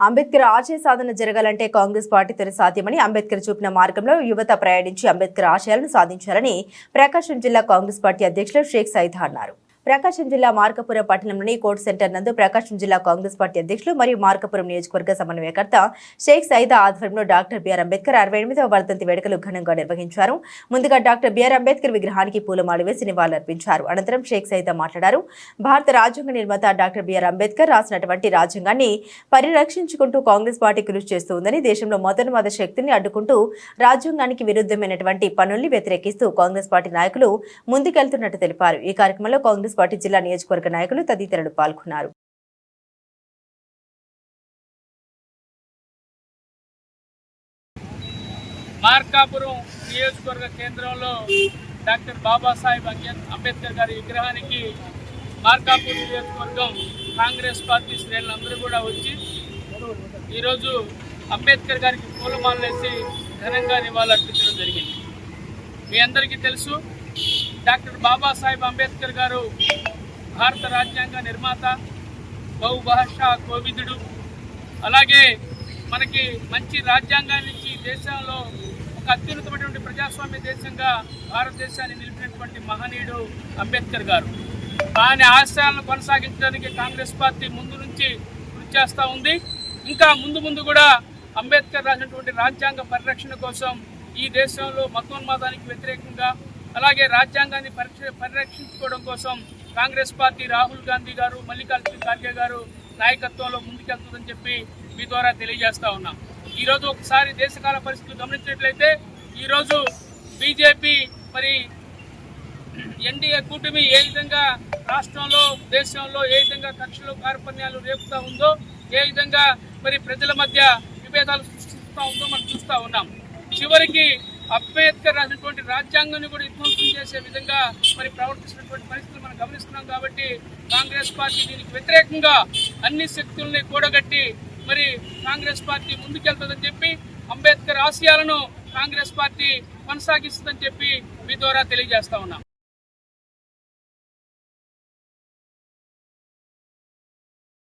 అంబేద్కర్ ఆశయ సాధన జరగాలంటే కాంగ్రెస్ పార్టీతోనే సాధ్యమని అంబేద్కర్ చూపిన మార్గంలో యువత ప్రయాణించి అంబేద్కర్ ఆశయాలను సాధించాలని ప్రకాశం జిల్లా కాంగ్రెస్ పార్టీ అధ్యక్షులు షేక్ సైదా అన్నారు. ప్రకాశం జిల్లా మార్కపురం పట్టణంలోని కోర్టు సెంటర్ నందు ప్రకాశం జిల్లా కాంగ్రెస్ పార్టీ అధ్యక్షులు మరియు మార్కపురం నియోజకవర్గ సమన్వయకర్త షేక్ సైదా ఆధ్వర్యంలో డాక్టర్ బిఆర్ అంబేద్కర్ అరవై ఎనిమిదవ వర్ధంతి వేడుకలు ఘనంగా నిర్వహించారు. ముందుగా డాక్టర్ బిఆర్ అంబేద్కర్ విగ్రహానికి పూలమాలు వేసి నివాళులర్పించారు. అనంతరం షేక్ సైదా మాట్లాడారు. భారత రాజ్యాంగ నిర్మాత డాక్టర్ బిఆర్ అంబేద్కర్ రాసినటువంటి రాజ్యాంగాన్ని పరిరక్షించుకుంటూ కాంగ్రెస్ పార్టీ కృషి చేస్తుందని దేశంలో మొదటి శక్తిని అడ్డుకుంటూ రాజ్యాంగానికి విరుద్ధమైనటువంటి పనుల్ని వ్యతిరేకిస్తూ కాంగ్రెస్ పార్టీ నాయకులు ముందుకెళ్తున్నట్టు తెలిపారు. ఈ కార్యక్రమంలో కాంగ్రెస్ పార్టీ జిల్లా నియోజకవర్గ నాయకులు తదితరులు పాల్గొన్నారు. మార్కాపురం నియోజకవర్గ కేంద్రంలో డాక్టర్ బాబాసాహెబ్ అంబేద్కర్ గారి విగ్రహానికి మార్కాపురం నియోజకవర్గం కాంగ్రెస్ పార్టీ శ్రేణులందరూ కూడా వచ్చి ఈరోజు అంబేద్కర్ గారికి పూలమాలలు ఘనంగా నివాళులర్పించడం జరిగింది. మీ అందరికీ తెలుసు డాక్టర్ బాబాసాహెబ్ అంబేద్కర్ గారు భారత రాజ్యాంగ నిర్మాత బహుభాషా కోవిదుడు. అలాగే మనకి మంచి రాజ్యాంగాన్ని ఇచ్చి దేశంలో ఒక అత్యున్నతమైనటువంటి ప్రజాస్వామ్య దేశంగా భారతదేశాన్ని నిలిపినటువంటి మహనీయుడు అంబేద్కర్ గారు. ఆయన ఆశయాలను కొనసాగించడానికి కాంగ్రెస్ పార్టీ ముందు నుంచి కృషి చేస్తూ ఉంది. ఇంకా ముందు ముందు కూడా అంబేద్కర్ రాసినటువంటి రాజ్యాంగ పరిరక్షణ కోసం ఈ దేశంలో మతోన్మాదానికి వ్యతిరేకంగా అలాగే రాజ్యాంగాన్ని పరిరక్ష పరిరక్షించుకోవడం కోసం కాంగ్రెస్ పార్టీ రాహుల్ గాంధీ గారు మల్లికార్జున ఖార్గే గారు నాయకత్వంలో ముందుకెళ్తుందని చెప్పి మీ ద్వారా తెలియజేస్తా ఉన్నాం. ఈరోజు ఒకసారి దేశకాల పరిస్థితులు గమనించినట్లయితే ఈరోజు బీజేపీ మరి ఎన్డీఏ కూటమి ఏ విధంగా రాష్ట్రంలో దేశంలో ఏ విధంగా కక్షలు కార్పణ్యాలు రేపుతా ఉందో ఏ విధంగా మరి ప్రజల మధ్య విభేదాలు సృష్టిస్తూ ఉందో మనం చూస్తూ ఉన్నాం. చివరికి అంబేద్కర్ రాసినటువంటి రాజ్యాంగాన్ని కూడా విధ్వంసం చేసే విధంగా మరి ప్రవర్తిస్తున్నటువంటి పరిస్థితులు మనం గమనిస్తున్నాం కాబట్టి కాంగ్రెస్ పార్టీ దీనికి వ్యతిరేకంగా అన్ని శక్తుల్ని కూడగట్టి మరి కాంగ్రెస్ పార్టీ ముందుకెళ్తుందని చెప్పి అంబేద్కర్ ఆశయాలను కాంగ్రెస్ పార్టీ కొనసాగిస్తుందని చెప్పి మీ ద్వారా తెలియజేస్తా ఉన్నాం.